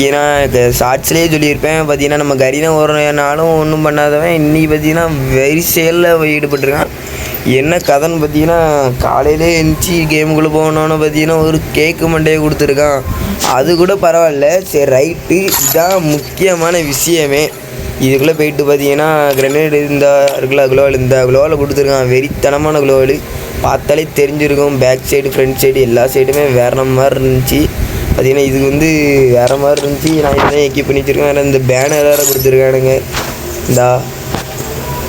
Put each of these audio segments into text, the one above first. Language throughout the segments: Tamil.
பார்த்தீங்கன்னா ஷார்ட்ஸ்லேயே சொல்லியிருப்பேன். பார்த்தீங்கன்னா நம்ம கரீனா ஒரு நாளும் ஒன்றும் பண்ணாதவன் இன்றைக்கி பார்த்தீங்கன்னா வெறி செயலில் ஈடுபட்டிருக்கான். என்ன கதைன்னு பார்த்தீங்கன்னா காலையிலே எழுந்துச்சி கேமுக்குள்ளே போகணுன்னு பார்த்தீங்கன்னா ஒரு கேக்கு மண்டையை கொடுத்துருக்கான். அது கூட பரவாயில்ல. சரி ரைட்டு இதுதான் முக்கியமான விஷயமே. இதுக்குள்ளே போயிட்டு பார்த்தீங்கன்னா கிரனேட் இந்த இருக்குல்ல குளோவல் இந்த குளோவில் கொடுத்துருக்கான். வெறித்தனமான குளோவல் பார்த்தாலே தெரிஞ்சிருக்கும். பேக் சைடு ஃப்ரண்ட் சைடு எல்லா சைடுமே வேற மாதிரி இருந்துச்சு. பார்த்தீங்கன்னா இது வந்து வேறு மாதிரி இருந்துச்சு. நான் இதெல்லாம் எக்கி பண்ணி வச்சுருக்கேன். வேறு இந்த பேனர் வேறு கொடுத்துருக்கானுங்க. இந்தா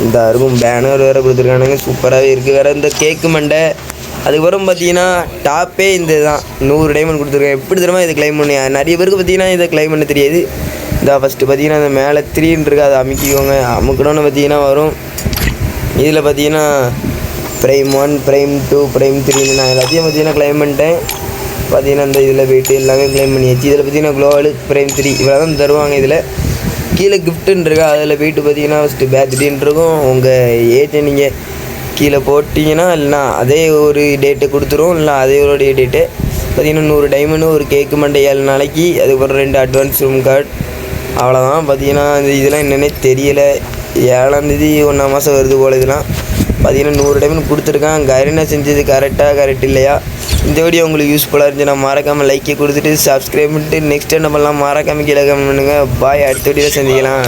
இந்த இருக்கும் பேனர் வேறு கொடுத்துருக்கானுங்க. சூப்பராகவே இருக்குது வேறு இந்த கேக்கு மண்டை அதுக்கப்புறம் பார்த்தீங்கன்னா டாப்பே இந்த தான் நூறு டைமண்ட் கொடுத்துருக்கேன். எப்படி தெரியுமா இதை கிளைம் பண்ணி? நிறைய பேருக்கு பார்த்தீங்கன்னா இதை கிளைம் பண்ண தெரியாது. இந்த ஃபஸ்ட்டு பார்த்தீங்கன்னா இந்த மேலே த்ரீன்னு இருக்குது அதை அமுக்கிக்கோங்க. அமுக்கணும்னு பார்த்தீங்கன்னா வரும். இதில் பார்த்தீங்கன்னா prime one prime two prime த்ரீன்னு நான் எல்லாத்தையும் பார்த்தீங்கன்னா கிளைம் பண்ணிட்டேன். பார்த்தீங்கன்னா இந்த இதில் போய்ட்டு எல்லாமே கிளைம் பண்ணியாச்சு. இதில் பார்த்தீங்கன்னா குளோவல் ப்ரைம் த்ரீ இவ்வளோ தான் தருவாங்க இதில். கீழே கிஃப்ட்டுன்னு இருக்கா அதில் போயிட்டு பார்த்தீங்கன்னா ஃபஸ்ட்டு பேர்த்டேன்னு இருக்கும். உங்கள் ஏஜை நீங்கள் கீழே போட்டிங்கன்னா இல்லைனா அதே ஒரு டேட்டு கொடுத்துரும் இல்லை அதே ஒரு டேட்டு பார்த்தீங்கன்னா நூறு டைமண்டு ஒரு கேக்கு மண்டை ஏழு நாளைக்கு அதுக்கப்புறம் ரெண்டு அட்வான்ஸ் ரூம் கார்டு அவ்வளோதான் பார்த்தீங்கன்னா இந்த இதெல்லாம் என்னென்னே தெரியலை. ஏழாந்தேதி ஒன்றாம் மாதம் வருது போல் இதெல்லாம். பார்த்தீங்கன்னா நூறு டைமண்ட் கொடுத்துருக்கேன். கரீனா செஞ்சது கரெக்டாக கரெக்ட் இல்லையா? இந்த வீடியோ உங்களுக்கு யூஸ்ஃபுல்லாக இருந்துச்சுன்னா மறக்காமல் லைக்கை கொடுத்துட்டு சப்ஸ்கிரைப் பண்ணிட்டு நெக்ஸ்ட் என்ன பண்ணலாம் மறக்காமல் கீழே கமெண்ட் பண்ணுங்கள் பாய் அடுத்த வீடியோ சந்திக்கலாம்.